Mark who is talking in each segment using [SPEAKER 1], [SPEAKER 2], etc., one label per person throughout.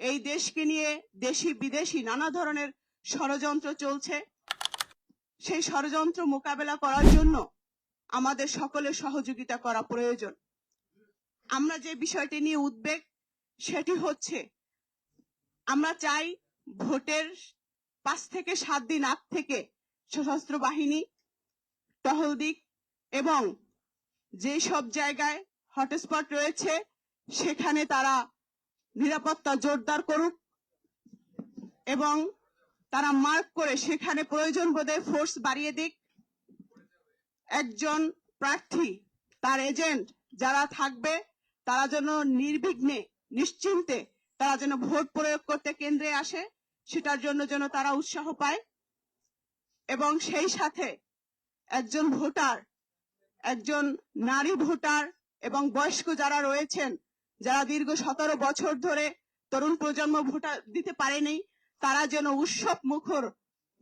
[SPEAKER 1] এই দেশকে নিয়ে দেশি বিদেশি নানা ধরনের ষড়যন্ত্র চলছে। সেই ষড়যন্ত্র মোকাবেলা করার জন্য আমাদের সকলের সহযোগিতা করা প্রয়োজন। আমরা যে বিষয়টি নিয়ে উদ্বেগ, সেটি হচ্ছে আমরা চাই ভোটের পাঁচ থেকে সাত দিন আগ থেকে সশস্ত্র বাহিনী, টহল দিক এবং যে সব জায়গায় হটস্পট রয়েছে, সেখানে তারা নিরাপত্তা জোরদার করুক এবং তারা মার্ক করে সেখানে প্রয়োজন বোধে ফোর্স বাড়িয়ে দিক। একজন প্রার্থী, তার এজেন্ট যারা থাকবে, তারা যেন নির্বিঘ্নে, নিশ্চিন্তে তারা যেন ভোট প্রয়োগ করতে কেন্দ্রে আসে, সেটার জন্য যেন তারা উৎসাহ পায় এবং সেই সাথে একজন ভোটার, একজন নারী ভোটার এবং বয়স্ক যারা রয়েছেন যারা দীর্ঘ সতেরো বছর ধরে তরুণ প্রজন্ম ভোটার দিতে পারেনি তারা যেন উৎসব মুখর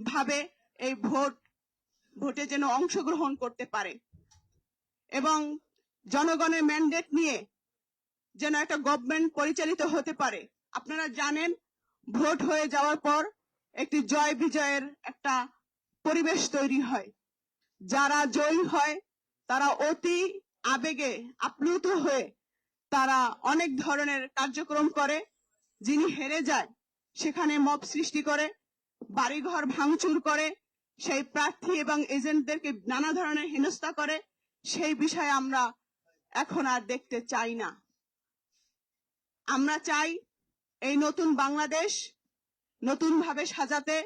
[SPEAKER 1] ভাবে এই ভোট, ভোটে যেন অংশগ্রহণ করতে পারে। এবং জনগণের ম্যান্ডেট নিয়ে যেন একটা গভর্নমেন্ট পরিচালিত হতে পারে। আপনারা জানেন, ভোট হয়ে যাওয়ার পর একটি জয় বিজয়ের একটা পরিবেশ তৈরি হয়। যারা জয়ী হয়, তারা অতি আবেগে আপ্লুত হয়ে তারা অনেক ধরনের কার্যক্রম করে। যিনি হেরে যায়, সেখানে মব সৃষ্টি করে, বাড়িঘর ভাঙচুর করে, সেই প্রার্থী এবং এজেন্টদেরকে নানা ধরনের হেনস্থা করে, সেই বিষয়ে আমরা এখন আর দেখতে চাই না। আমরা চাই এই নতুন বাংলাদেশ নতুন ভাবে সাজাতে,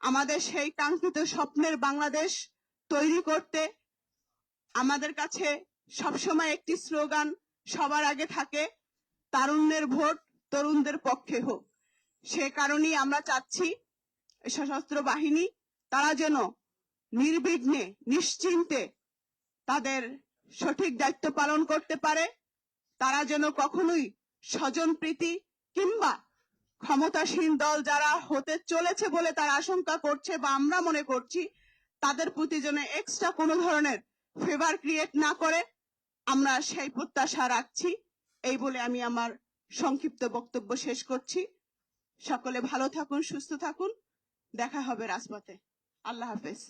[SPEAKER 1] আমাদের সেই কাঙ্ক্ষিত স্বপ্নের বাংলাদেশ তৈরি করতে, আমাদের কাছে সবসময় একটি স্লোগান সবার আগে থাকে তারুণ্যের ভোট, তরুণদের পক্ষে হোক। সে কারণেই আমরা চাচ্ছি সশস্ত্র বাহিনী, তারা যেন নির্বিঘ্নে, নিশ্চিন্তে তাদের সঠিক দায়িত্ব পালন করতে পারে, তারা যেন কখনোই স্বজন প্রীতি কিংবা ক্ষমতাসীন দল যারা হতে চলেছে বলে তারা আশঙ্কা করছে বা আমরা মনে করছি, তাদের প্রতি যেন এক্সট্রা কোনো ধরনের ফেভার ক্রিয়েট না করে আমরা সেই প্রত্যাশা রাখছি। এই বলে আমি আমার সংক্ষিপ্ত বক্তব্য শেষ করছি। সকলে ভালো থাকুন, সুস্থ থাকুন। দেখা হবে রাজপথে। আল্লাহ হাফেজ।